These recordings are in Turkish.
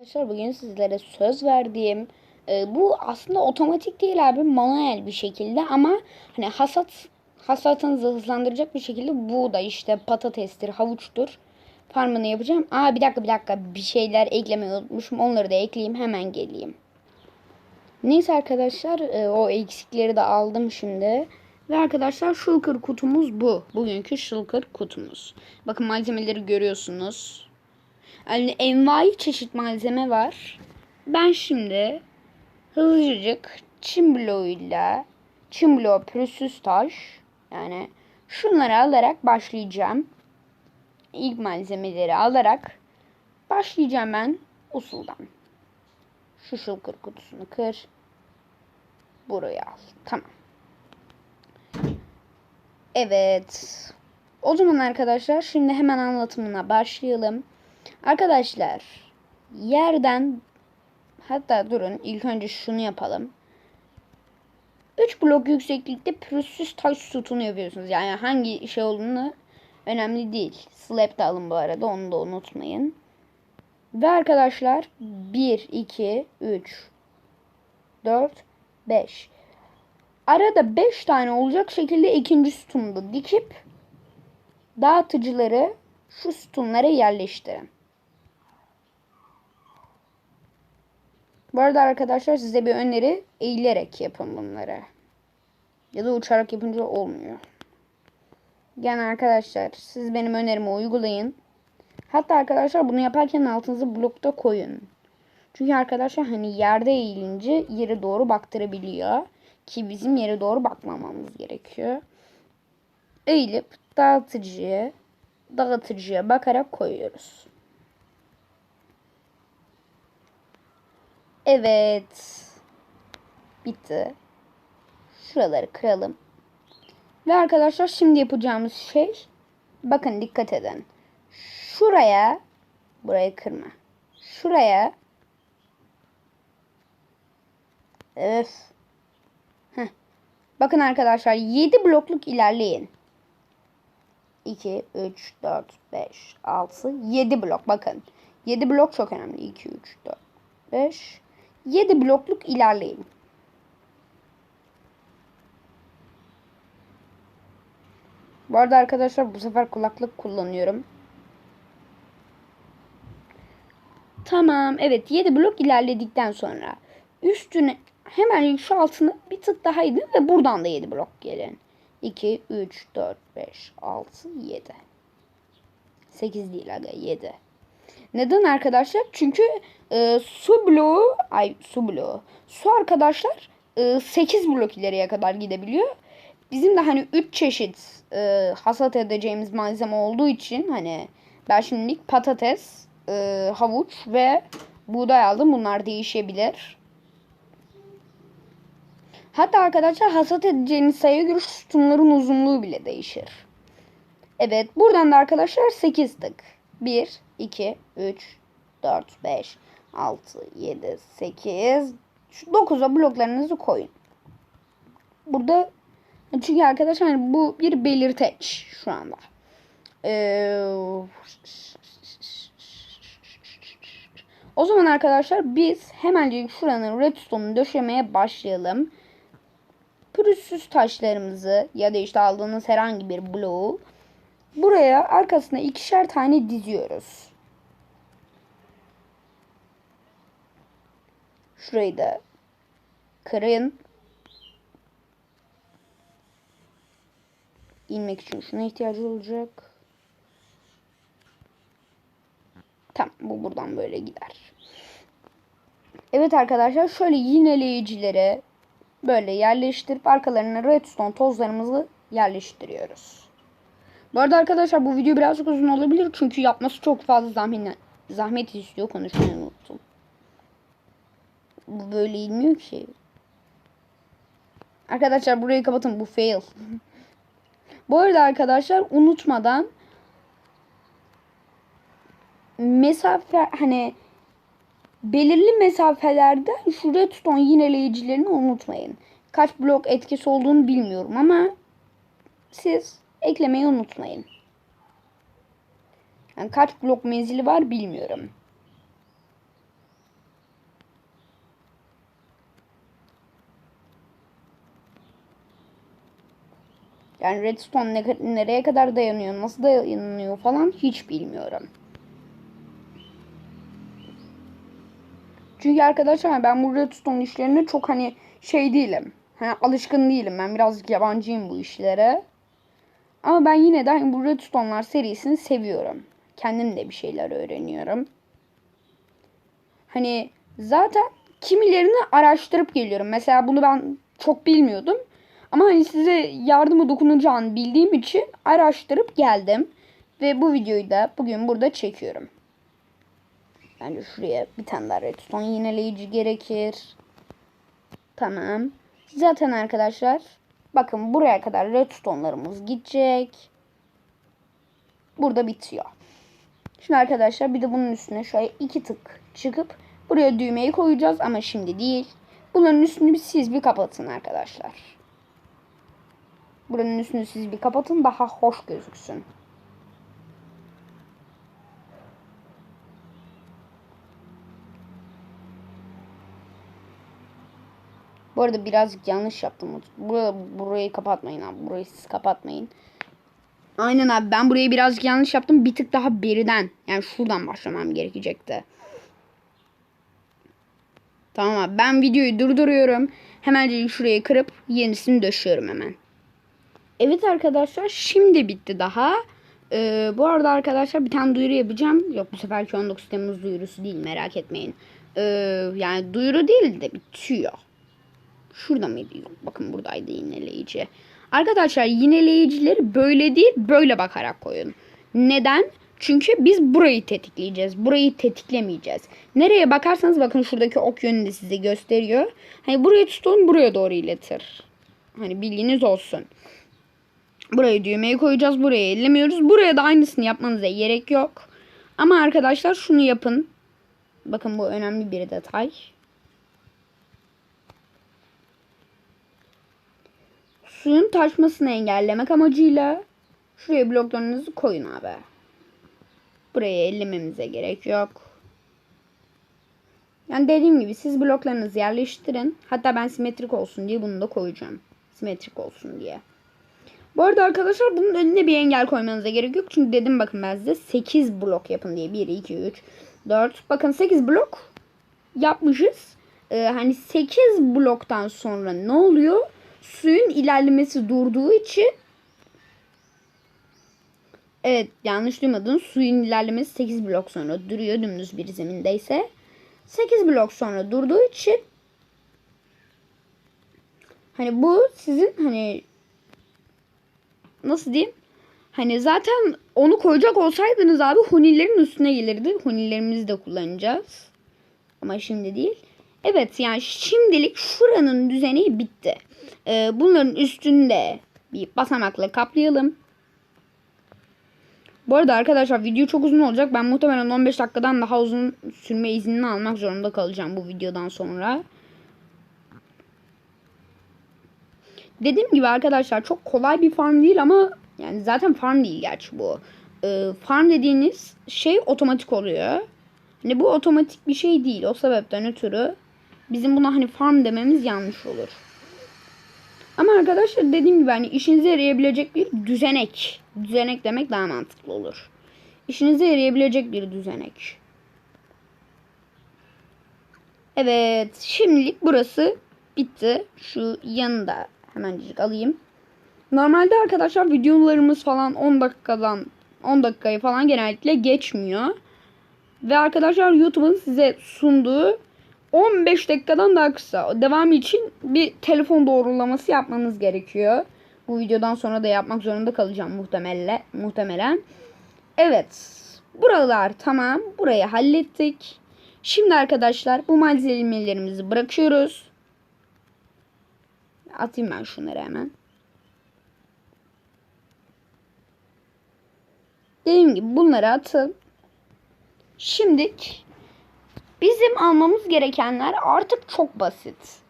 Arkadaşlar bugün sizlere söz verdiğim e, bu aslında otomatik değil abi manuel bir şekilde ama hani hasat hasatınızı hızlandıracak bir şekilde bu da işte patatestir havuçtur farmını yapacağım. Aa bir dakika bir dakika bir şeyler eklemeyi unutmuşum onları da ekleyeyim hemen geleyim. Neyse arkadaşlar e, o eksikleri de aldım şimdi. Ve arkadaşlar shulker kutumuz bu. Bugünkü shulker kutumuz. Bakın malzemeleri görüyorsunuz. Yani envai çeşit malzeme var. Ben şimdi hızlıcık çim bloğuyla çim bloğu pürüzsüz taş yani şunları alarak başlayacağım. İlk malzemeleri alarak başlayacağım ben usuldan. Şu şulkır kutusunu kır. Buraya al. Tamam. Evet. O zaman arkadaşlar şimdi hemen anlatımına başlayalım. Arkadaşlar yerden hatta durun ilk önce şunu yapalım. 3 blok yükseklikte pürüzsüz taş sütunu yapıyorsunuz. Yani hangi şey olduğunu önemli değil. Slab de alın bu arada onu da unutmayın. Ve arkadaşlar 1, 2, 3, 4, 5. Arada 5 tane olacak şekilde ikinci sütunu dikip dağıtıcıları şu sütunlara yerleştirin. Bu arada arkadaşlar size bir öneri eğilerek yapın bunları. Ya da uçarak yapınca olmuyor. Yani arkadaşlar siz benim önerimi uygulayın. Hatta arkadaşlar bunu yaparken altınızı blokta koyun. Çünkü arkadaşlar hani yerde eğilince yere doğru baktırabiliyor. Ki bizim yere doğru bakmamamız gerekiyor. Eğilip dağıtıcıya, dağıtıcıya bakarak koyuyoruz. Evet. Bitti. Şuraları kıralım. Ve arkadaşlar şimdi yapacağımız şey bakın dikkat edin. Şuraya burayı kırma. Şuraya Evet. Bakın arkadaşlar 7 blokluk ilerleyin. 2, 3, 4, 5, 6, 7 blok. Bakın. 7 blok çok önemli. 2, 3, 4, 5, 7 blokluk ilerleyin. Bu arada arkadaşlar bu sefer kulaklık kullanıyorum. Tamam. Evet 7 blok ilerledikten sonra üstüne hemen şu altını bir tık daha idin ve buradan da 7 blok gelin. 2, 3, 4, 5, 6, 7. 8 değil aga 7. Neden arkadaşlar? Çünkü e, su bloğu, ay su bloğu, su arkadaşlar e, 8 blok ileriye kadar gidebiliyor. Bizim de hani 3 çeşit e, hasat edeceğimiz malzeme olduğu için hani ben şimdilik patates, e, havuç ve buğday aldım. Bunlar değişebilir. Hatta arkadaşlar hasat edeceğiniz sayıya göre sütunların uzunluğu bile değişir. Evet buradan da arkadaşlar 8 tık. 1, 2, 3, 4, 5, 6, 7, 8, 9'a bloklarınızı koyun. Burada çünkü arkadaşlar hani bu bir belirteç şu anda. Ee, o zaman arkadaşlar biz hemencik şuranın redstone'unu döşemeye başlayalım. Pürüzsüz taşlarımızı ya da işte aldığınız herhangi bir bloğu buraya arkasına ikişer tane diziyoruz. Şurayı da kırın. İnmek için şuna ihtiyacı olacak. Tamam bu buradan böyle gider. Evet arkadaşlar şöyle yineleyicilere böyle yerleştirip arkalarına redstone tozlarımızı yerleştiriyoruz. Bu arada arkadaşlar bu video birazcık uzun olabilir çünkü yapması çok fazla zahmet, zahmet istiyor. Konuşmayı unuttum. Bu böyle inmiyor ki. Arkadaşlar burayı kapatın bu fail. bu arada arkadaşlar unutmadan mesafe hani belirli mesafelerde şu redstone yineleyicilerini unutmayın. Kaç blok etkisi olduğunu bilmiyorum ama siz eklemeyi unutmayın. Yani kaç blok menzili var bilmiyorum. Yani redstone ne, nereye kadar dayanıyor, nasıl dayanıyor falan hiç bilmiyorum. Çünkü arkadaşlar ben bu redstone işlerine çok hani şey değilim. Hani alışkın değilim. Ben birazcık yabancıyım bu işlere. Ama ben yine de hani bu redstone'lar serisini seviyorum. Kendim de bir şeyler öğreniyorum. Hani zaten kimilerini araştırıp geliyorum. Mesela bunu ben çok bilmiyordum. Ama hani size yardımı dokunacağını bildiğim için araştırıp geldim. Ve bu videoyu da bugün burada çekiyorum. Bence şuraya bir tane daha redstone yineleyici gerekir. Tamam. Zaten arkadaşlar bakın buraya kadar redstone'larımız gidecek. Burada bitiyor. Şimdi arkadaşlar bir de bunun üstüne şöyle iki tık çıkıp buraya düğmeyi koyacağız ama şimdi değil. Bunların üstünü siz bir kapatın arkadaşlar. Buranın üstünü siz bir kapatın daha hoş gözüksün. Bu arada birazcık yanlış yaptım. Burayı, burayı kapatmayın abi. Burayı siz kapatmayın. Aynen abi ben burayı birazcık yanlış yaptım. Bir tık daha beriden. Yani şuradan başlamam gerekecekti. Tamam abi ben videoyu durduruyorum. Hemen şurayı kırıp yenisini döşüyorum hemen. Evet arkadaşlar şimdi bitti daha. Ee, bu arada arkadaşlar bir tane duyuru yapacağım. Yok bu seferki 19 Temmuz duyurusu değil merak etmeyin. Ee, yani duyuru değil de bitiyor. Şurada mıydı? Yok bakın buradaydı yineleyici. Arkadaşlar yineleyicileri böyle değil böyle bakarak koyun. Neden? Çünkü biz burayı tetikleyeceğiz. Burayı tetiklemeyeceğiz. Nereye bakarsanız bakın şuradaki ok yönünde size gösteriyor. Hani buraya tutun buraya doğru iletir. Hani bilginiz olsun. Buraya düğmeyi koyacağız. Buraya ellemiyoruz. Buraya da aynısını yapmanıza gerek yok. Ama arkadaşlar şunu yapın. Bakın bu önemli bir detay. Suyun taşmasını engellemek amacıyla şuraya bloklarınızı koyun abi. Buraya ellememize gerek yok. Yani dediğim gibi siz bloklarınızı yerleştirin. Hatta ben simetrik olsun diye bunu da koyacağım. Simetrik olsun diye. Bu arada arkadaşlar bunun önüne bir engel koymanıza gerek yok. Çünkü dedim bakın ben size 8 blok yapın diye. 1, 2, 3, 4. Bakın 8 blok yapmışız. Ee, hani 8 bloktan sonra ne oluyor? Suyun ilerlemesi durduğu için Evet yanlış duymadın. Suyun ilerlemesi 8 blok sonra duruyor dümdüz bir zemindeyse. 8 blok sonra durduğu için hani bu sizin hani nasıl diyeyim? Hani zaten onu koyacak olsaydınız abi hunilerin üstüne gelirdi. Hunilerimizi de kullanacağız. Ama şimdi değil. Evet yani şimdilik şuranın düzeni bitti. Ee, bunların üstünde bir basamakla kaplayalım. Bu arada arkadaşlar video çok uzun olacak. Ben muhtemelen 15 dakikadan daha uzun sürme iznini almak zorunda kalacağım bu videodan sonra. Dediğim gibi arkadaşlar çok kolay bir farm değil ama yani zaten farm değil gerçi bu. Ee, farm dediğiniz şey otomatik oluyor. Hani bu otomatik bir şey değil. O sebepten ötürü bizim buna hani farm dememiz yanlış olur. Ama arkadaşlar dediğim gibi hani işinize yarayabilecek bir düzenek. Düzenek demek daha mantıklı olur. İşinize yarayabilecek bir düzenek. Evet şimdilik burası bitti. Şu yanında hemencik alayım. Normalde arkadaşlar videolarımız falan 10 dakikadan 10 dakikayı falan genellikle geçmiyor. Ve arkadaşlar YouTube'un size sunduğu 15 dakikadan daha kısa. Devam için bir telefon doğrulaması yapmanız gerekiyor. Bu videodan sonra da yapmak zorunda kalacağım muhtemelen. muhtemelen. Evet. Buralar tamam. Burayı hallettik. Şimdi arkadaşlar bu malzemelerimizi bırakıyoruz. Atayım ben şunları hemen. Dediğim gibi bunları atın. Şimdilik bizim almamız gerekenler artık çok basit.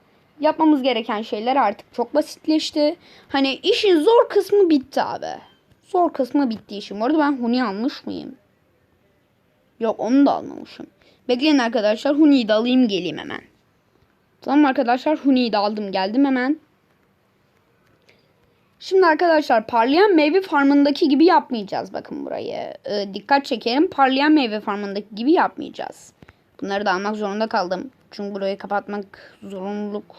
Yapmamız gereken şeyler artık çok basitleşti. Hani işin zor kısmı bitti abi. Zor kısmı bitti işin. Bu arada ben Huni almış mıyım? Yok onu da almamışım. Bekleyin arkadaşlar Huni'yi de alayım geleyim hemen. Tamam arkadaşlar Huni'yi de aldım geldim hemen. Şimdi arkadaşlar parlayan meyve farmındaki gibi yapmayacağız bakın burayı. Ee, dikkat çekelim parlayan meyve farmındaki gibi yapmayacağız. Bunları da almak zorunda kaldım. Çünkü burayı kapatmak zorunluluk.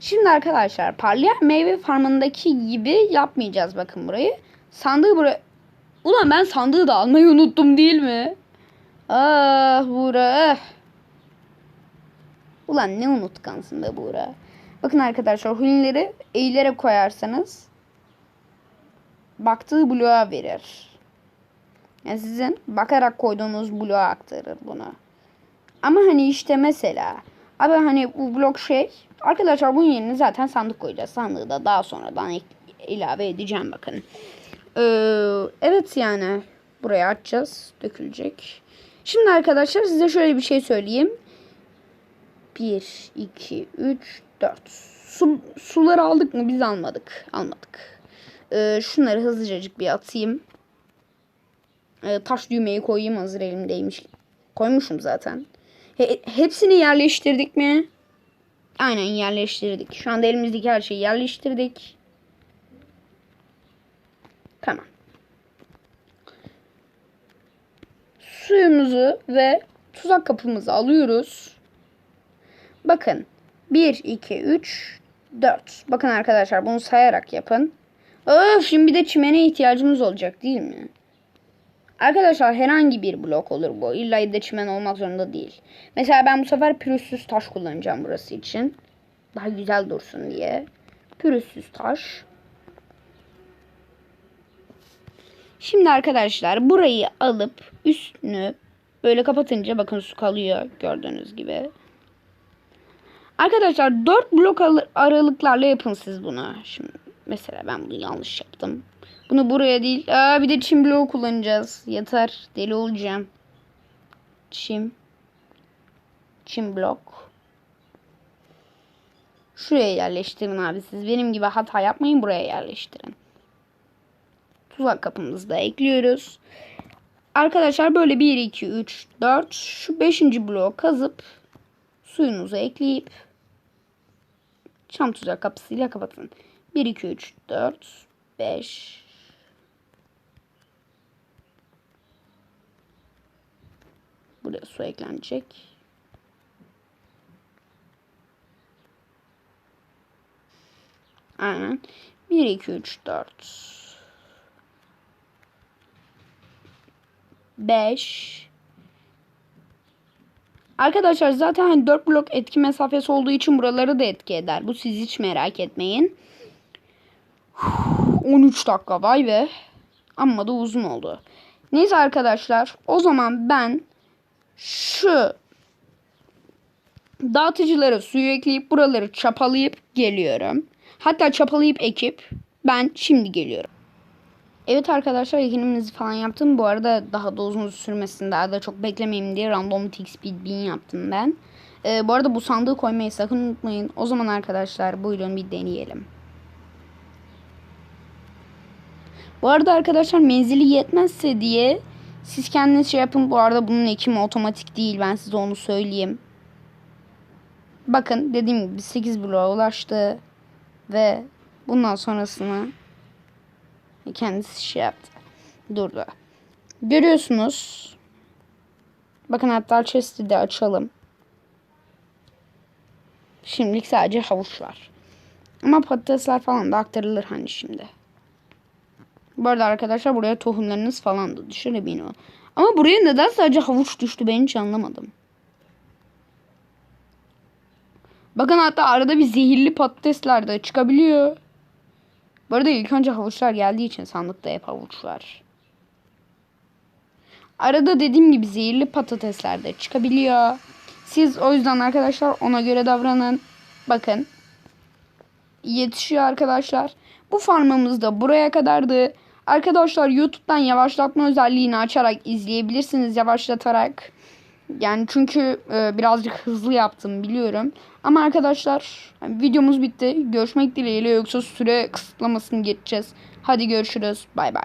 Şimdi arkadaşlar parlayan meyve farmındaki gibi yapmayacağız bakın burayı. Sandığı buraya... Ulan ben sandığı da almayı unuttum değil mi? Ah Buğra. Ulan ne unutkansın be Buğra. Bakın arkadaşlar hunileri eğilerek koyarsanız baktığı bloğa verir. Yani sizin bakarak koyduğunuz bloğa aktarır bunu. Ama hani işte mesela abi hani bu blok şey arkadaşlar bunun yerine zaten sandık koyacağız. Sandığı da daha sonradan ilave edeceğim bakın. Ee, evet yani buraya açacağız. Dökülecek. Şimdi arkadaşlar size şöyle bir şey söyleyeyim. 1, 2, 3, 4. Su, suları aldık mı? Biz almadık. Almadık. Ee, şunları hızlıcacık bir atayım. Ee, taş düğmeyi koyayım hazır elimdeymiş. Koymuşum zaten. He- hepsini yerleştirdik mi? Aynen yerleştirdik. Şu anda elimizdeki her şeyi yerleştirdik. Tamam. Suyumuzu ve tuzak kapımızı alıyoruz. Bakın. 1, 2, 3, 4. Bakın arkadaşlar bunu sayarak yapın. Öf şimdi bir de çimene ihtiyacımız olacak değil mi? Arkadaşlar herhangi bir blok olur bu. İlla de çimen olmak zorunda değil. Mesela ben bu sefer pürüzsüz taş kullanacağım burası için. Daha güzel dursun diye. Pürüzsüz taş. Şimdi arkadaşlar burayı alıp üstünü böyle kapatınca bakın su kalıyor gördüğünüz gibi. Arkadaşlar 4 blok al- aralıklarla yapın siz bunu. Şimdi mesela ben bunu yanlış yaptım. Bunu buraya değil. Aa, bir de çim bloğu kullanacağız. Yeter. Deli olacağım. Çim. Çim blok. Şuraya yerleştirin abi siz. Benim gibi hata yapmayın. Buraya yerleştirin. Tuzak kapımızı da ekliyoruz. Arkadaşlar böyle 1, 2, 3, 4. Şu 5. bloğu kazıp suyunuzu ekleyip çam tuzak kapısıyla kapatın. 1, 2, 3, 4, 5. Buraya su eklenecek. Aynen. 1, 2, 3, 4. 5. Arkadaşlar zaten hani 4 blok etki mesafesi olduğu için buraları da etki eder. Bu siz hiç merak etmeyin. 13 dakika vay be. Amma da uzun oldu. Neyse arkadaşlar o zaman ben şu dağıtıcılara suyu ekleyip buraları çapalayıp geliyorum. Hatta çapalayıp ekip ben şimdi geliyorum. Evet arkadaşlar ekinimizi falan yaptım. Bu arada daha da uzun sürmesin daha da çok beklemeyeyim diye random tick speed 1000 yaptım ben. Ee, bu arada bu sandığı koymayı sakın unutmayın. O zaman arkadaşlar buyurun bir deneyelim. Bu arada arkadaşlar menzili yetmezse diye siz kendiniz şey yapın. Bu arada bunun ekimi otomatik değil. Ben size onu söyleyeyim. Bakın dediğim gibi 8 bloğa ulaştı. Ve bundan sonrasını kendisi şey yaptı. Durdu. Görüyorsunuz. Bakın hatta chest'i de açalım. Şimdilik sadece havuç var. Ama patatesler falan da aktarılır hani şimdi. Bu arada arkadaşlar buraya tohumlarınız falan da düşür emin. Ama buraya neden sadece havuç düştü ben hiç anlamadım. Bakın hatta arada bir zehirli patatesler de çıkabiliyor. Bu arada ilk önce havuçlar geldiği için sandıkta hep havuç var. Arada dediğim gibi zehirli patatesler de çıkabiliyor. Siz o yüzden arkadaşlar ona göre davranın. Bakın. Yetişiyor arkadaşlar. Bu farmımız da buraya kadardı. Arkadaşlar YouTube'dan yavaşlatma özelliğini açarak izleyebilirsiniz yavaşlatarak. Yani çünkü e, birazcık hızlı yaptım biliyorum. Ama arkadaşlar videomuz bitti. Görüşmek dileğiyle yoksa süre kısıtlamasını geçeceğiz. Hadi görüşürüz. Bay bay.